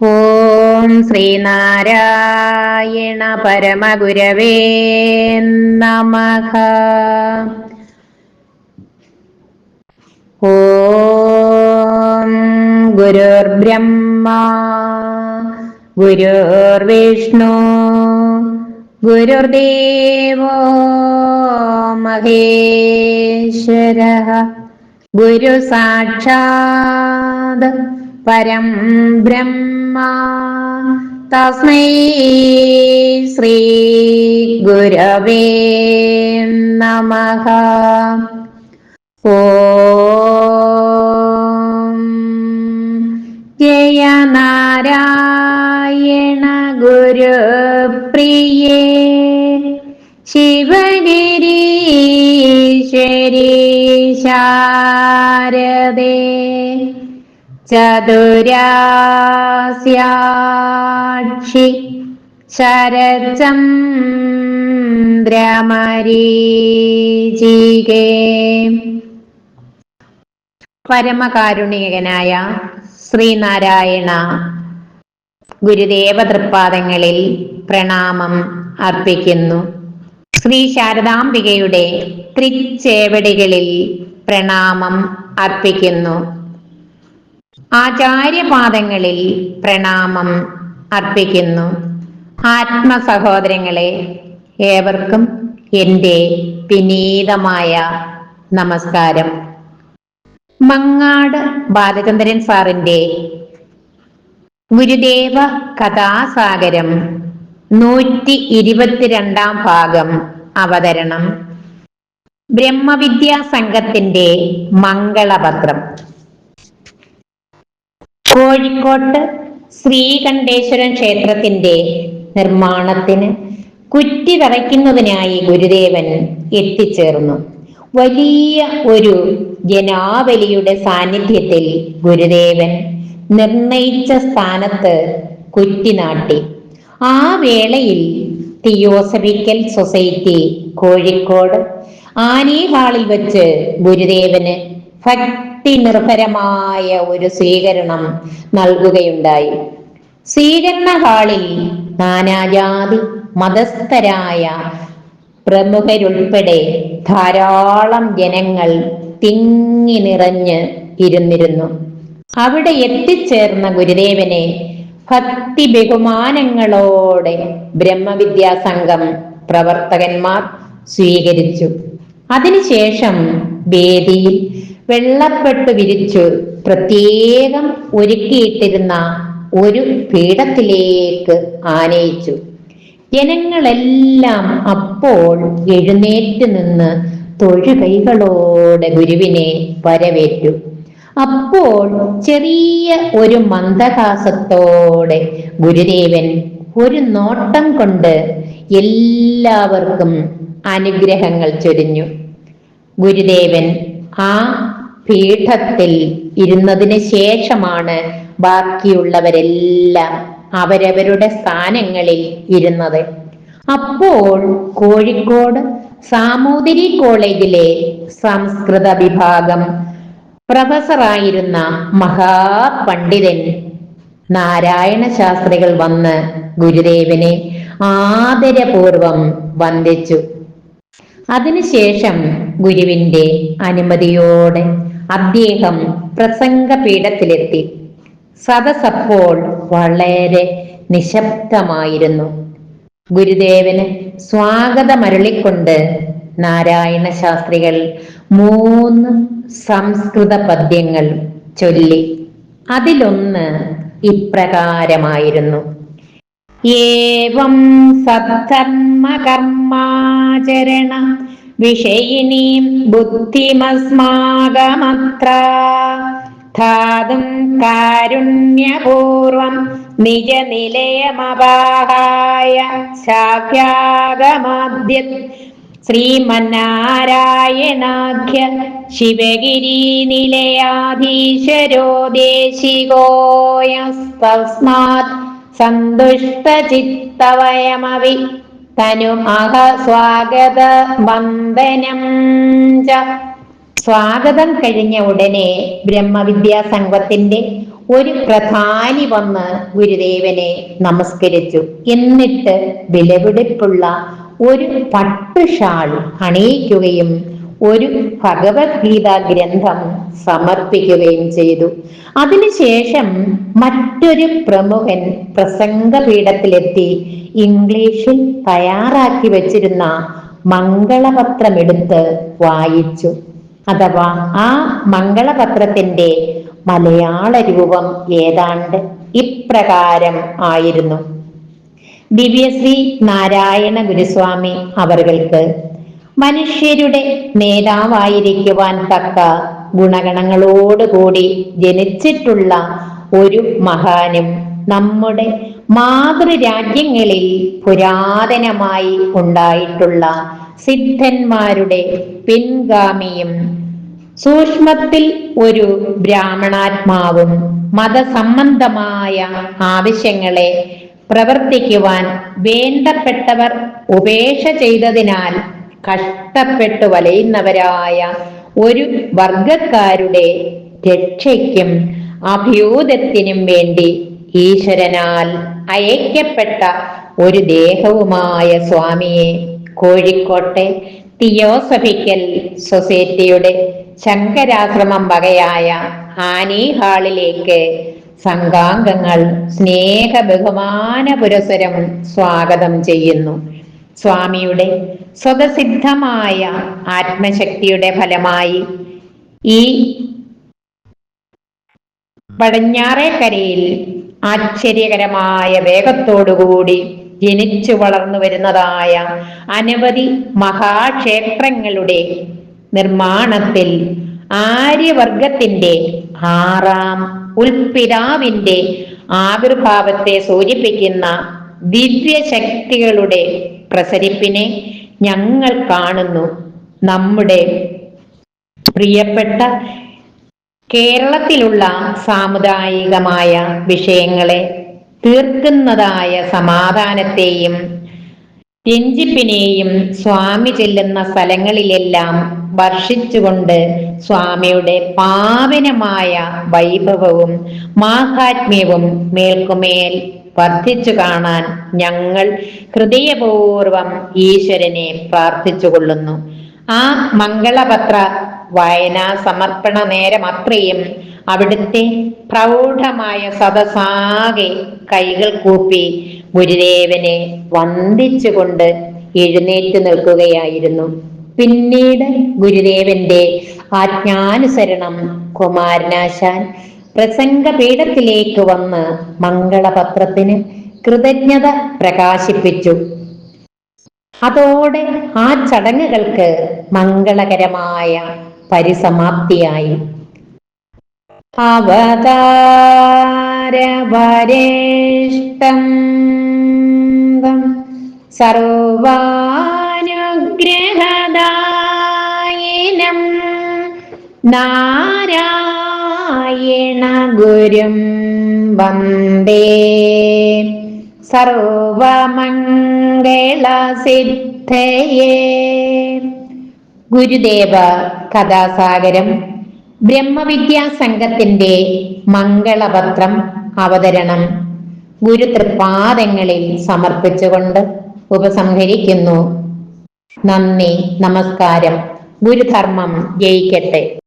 ഓം ശ്രീനാരായണ പരമഗുരവേ നമഃ. ഓം ഗുരുർബ്രഹ്മ ഗുരുർവിഷ്ണു ഗുരുദേവോ മഹേശ്വര. ഗുരു സാക്ഷാത് പരം ബ്രഹ്മ. തസ്മൈ ശ്രീ ഗുരവേ നമ. ഓ. ജയ നാരായണ ശിവഗിരി ശിവഗിരീശ്വരി ശാരദേ ചതുരാസ്യാക്ഷി ശരചന്ദ്രമരീചികേ പരമകാരുണികനായ ശ്രീനാരായണ ഗുരുദേവ തൃപ്പാദങ്ങളിൽ പ്രണാമം അർപ്പിക്കുന്നു. ശ്രീ ശാരദാംബികയുടെ തൃച്ചേവടികളിൽ പ്രണാമം അർപ്പിക്കുന്നു. ആചാര്യപാദങ്ങളിൽ പ്രണാമം അർപ്പിക്കുന്നു. ആത്മസഹോദരങ്ങളെ ഏവർക്കും എന്റെ വിനീതമായ നമസ്കാരം. മങ്ങാട് ബാലചന്ദ്രൻ സാറിന്റെ ഗുരുദേവ കഥാസാഗരം നൂറ്റി ഇരുപത്തിരണ്ടാം ഭാഗം അവതരണം. ബ്രഹ്മവിദ്യാ സംഘത്തിന്റെ മംഗളപത്രം. കോഴിക്കോട്ട് ശ്രീകണ്ഠേശ്വരൻ ക്ഷേത്രത്തിന്റെ നിർമ്മാണത്തിന് കുറ്റി തറയ്ക്കുന്നതിനായി ഗുരുദേവൻ എത്തിച്ചേർന്നു. വലിയ ഒരു ജനാവലിയുടെ സാന്നിധ്യത്തിൽ ഗുരുദേവൻ നിർണയിച്ച സ്ഥാനത്ത് കുറ്റി നാട്ടി. ആ വേളയിൽ തിയോസഫിക്കൽ സൊസൈറ്റി കോഴിക്കോട് ആനേ ഹാളിൽ വെച്ച് ഗുരുദേവന് ഭക്തി നിർഭരമായ ഒരു സ്വീകരണം നൽകുകയുണ്ടായി. സ്വീകരണ ഹാളിൽ നാനാജാതി മതസ്ഥരായ പ്രമുഖരുൾപ്പെടെ ധാരാളം ജനങ്ങൾ തിങ്ങി നിറഞ്ഞ് ഇരുന്നിരുന്നു. അവിടെ എത്തിച്ചേർന്ന ഗുരുദേവനെ ഭക്തി ബഹുമാനങ്ങളോടെ ബ്രഹ്മവിദ്യാസംഘം പ്രവർത്തകന്മാർ സ്വീകരിച്ചു. അതിനുശേഷം വേദിയിൽ വെള്ളപ്പെട്ട് വിരിച്ചു പ്രത്യേകം ഒരുക്കിയിട്ടിരുന്ന ഒരു പീഠത്തിലേക്ക് ആനയിച്ചു. ജനങ്ങളെല്ലാം അപ്പോൾ എഴുന്നേറ്റ് നിന്ന് തൊഴുകൈകളോടെ ഗുരുവിനെ വരവേറ്റു. അപ്പോൾ ചെറിയ ഒരു മന്ദഹാസത്തോടെ ഗുരുദേവൻ ഒരു നോട്ടം കൊണ്ട് എല്ലാവർക്കും അനുഗ്രഹങ്ങൾ ചൊരിഞ്ഞു. ഗുരുദേവൻ ആ പീഠത്തിൽ ഇരുന്നതിന് ശേഷമാണ് ബാക്കിയുള്ളവരെല്ലാം അവരവരുടെ സ്ഥാനങ്ങളിൽ ഇരുന്നത്. അപ്പോൾ കോഴിക്കോട് സാമൂതിരി കോളേജിലെ സംസ്കൃത വിഭാഗം പ്രൊഫസറായിരുന്ന മഹാപണ്ഡിതൻ നാരായണ ശാസ്ത്രികൾ വന്ന് ഗുരുദേവനെ ആദരപൂർവം വന്ദിച്ചു. അതിനുശേഷം ഗുരുവിന്റെ അനുമതിയോടെ അദ്ദേഹം പ്രസംഗപീഠത്തിലെത്തി. സദസപ്പോൾ വളരെ നിശബ്ദമായിരുന്നു. ഗുരുദേവന് സ്വാഗതമരളിക്കൊണ്ട് നാരായണ ശാസ്ത്രികൾ മൂന്ന് സംസ്കൃത പദ്യങ്ങൾ ചൊല്ലി. അതിലൊന്ന് ഇപ്രകാരമായിരുന്നു. ഏവം സദ്ധർമ്മകർമാചരണ വിഷയിണീം ബുദ്ധിമസ്മാകമത്ര ധാതും കാരുണ്യപൂർവം നിജനിലയമപാഹായ ശാഖ്യാഗമാദ്യ ശ്രീമന്നാരായണാഖ്യ ശിവഗിരി നിലയാധീശരോ ദേശികോയസ്തസ്മാത് സന്തുഷ്ടചിത്തവയമവി തനുമഹ സ്വാഗത വന്ദനം ച. സ്വാഗതം കഴിഞ്ഞ ഉടനെ ബ്രഹ്മവിദ്യാ സംഘത്തിന്റെ ഒരു പ്രധാനി വന്ന് ഗുരുദേവനെ നമസ്കരിച്ചു. എന്നിട്ട് വിലപിടിപ്പുള്ള ഒരു പട്ടുഷാൾ അണിയിക്കുകയും ഒരു ഭഗവത്ഗീത ഗ്രന്ഥം സമർപ്പിക്കുകയും ചെയ്തു. അതിനുശേഷം മറ്റൊരു പ്രമുഖൻ പ്രസംഗപീഠത്തിലെത്തി ഇംഗ്ലീഷിൽ തയ്യാറാക്കി വെച്ചിരുന്ന മംഗളപത്രം മംഗളപത്രമെടുത്ത് വായിച്ചു. അഥവാ ആ മംഗളപത്രത്തിന്റെ മലയാള രൂപം ഏതാണ്ട് ഇപ്രകാരം ആയിരുന്നു. ദിവ്യശ്രീ നാരായണ ഗുരുസ്വാമി അവർക്ക് മനുഷ്യരുടെ നേതാവായിരിക്കുവാൻ തക്ക ഗുണഗണങ്ങളോടുകൂടി ജനിച്ചിട്ടുള്ള ഒരു മഹാനും നമ്മുടെ മാതൃരാജ്യങ്ങളിൽ പുരാതനമായി ഉണ്ടായിട്ടുള്ള സിദ്ധന്മാരുടെ പിൻഗാമിയും സൂക്ഷ്മത്തിൽ ഒരു ബ്രാഹ്മണാത്മാവും മതസംബന്ധമായ ആവശ്യങ്ങളെ പ്രവർത്തിക്കുവാൻ വേണ്ടപ്പെട്ടവർ ഉപേക്ഷ ചെയ്തതിനാൽ കഷ്ടപ്പെട്ടു വലയുന്നവരായ ഒരു വർഗക്കാരുടെ രക്ഷയ്ക്കും അഭ്യൂതത്തിനും വേണ്ടി ഈശ്വരനാൽ അയക്കപ്പെട്ട ഒരു ദേഹവുമായ സ്വാമിയെ കോഴിക്കോട്ടെ തിയോസഫിക്കൽ സൊസൈറ്റിയുടെ ശങ്കരാശ്രമം വകയായ ആനി ഹാളിലേക്ക് സംഘാംഗങ്ങൾ സ്നേഹ ബഹുമാന പുരസരം സ്വാഗതം ചെയ്യുന്നു. സ്വാമിയുടെ സ്വതസിദ്ധമായ ആത്മശക്തിയുടെ ഫലമായി ഈ പടിഞ്ഞാറേക്കരയിൽ ആശ്ചര്യകരമായ വേഗത്തോടുകൂടി ജനിച്ചു വളർന്നു വരുന്നതായ അനവധി മഹാക്ഷേത്രങ്ങളുടെ നിർമ്മാണത്തിൽ ആര്യവർഗത്തിന്റെ ആറാം ഉൽപിതാവിന്റെ ആവിർഭാവത്തെ സൂചിപ്പിക്കുന്ന ദിവ്യശക്തികളുടെ പ്രസരിപ്പിനെ ഞങ്ങൾ കാണുന്നു. നമ്മുടെ പ്രിയപ്പെട്ട കേരളത്തിലുള്ള സാമുദായികമായ വിഷയങ്ങളെ തീർക്കുന്നതായ സമാധാനത്തെയും രഞ്ജിപ്പിനെയും സ്വാമി ചെല്ലുന്ന സ്ഥലങ്ങളിലെല്ലാം വർഷിച്ചുകൊണ്ട് സ്വാമിയുടെ പാവനമായ വൈഭവവും മാഹാത്മ്യവും മേൽക്കുമേൽ വർദ്ധിച്ചു കാണാൻ ഞങ്ങൾ ഹൃദയപൂർവം ഈശ്വരനെ പ്രാർത്ഥിച്ചുകൊള്ളുന്നു. ആ മംഗളപത്ര വായനാ സമർപ്പണ നേരം അത്രയും അവിടുത്തെ പ്രൗഢമായ സദസാകെ കൈകൾ കൂപ്പി ഗുരുദേവനെ വന്ദിച്ചുകൊണ്ട് എഴുന്നേറ്റ് നിൽക്കുകയായിരുന്നു. പിന്നീട് ഗുരുദേവന്റെ ആജ്ഞാനുസരണം കുമാരനാശാൻ പ്രസംഗപീഠത്തിലേക്ക് വന്ന് മംഗളപത്രത്തിന് കൃതജ്ഞത പ്രകാശിപ്പിച്ചു. അതോടെ ആ ചടങ്ങുകൾക്ക് മംഗളകരമായ പരിസമാപ്തിയായി. അവതാരവരേഷ്ടം സർവാനുഗ്രഹദായിനം നാരായണ ഗുരും വന്ദേ. സർവമംഗളസിദ്ധയേ. ഗുരുദേവ കഥാസാഗരം ബ്രഹ്മവിദ്യാ സംഘത്തിന്റെ മംഗളപത്രം അവതരണം ഗുരുതൃപാദങ്ങളിൽ സമർപ്പിച്ചുകൊണ്ട് ഉപസംഹരിക്കുന്നു. നന്ദി നമസ്കാരം. ഗുരുധർമ്മം ജയിക്കട്ടെ.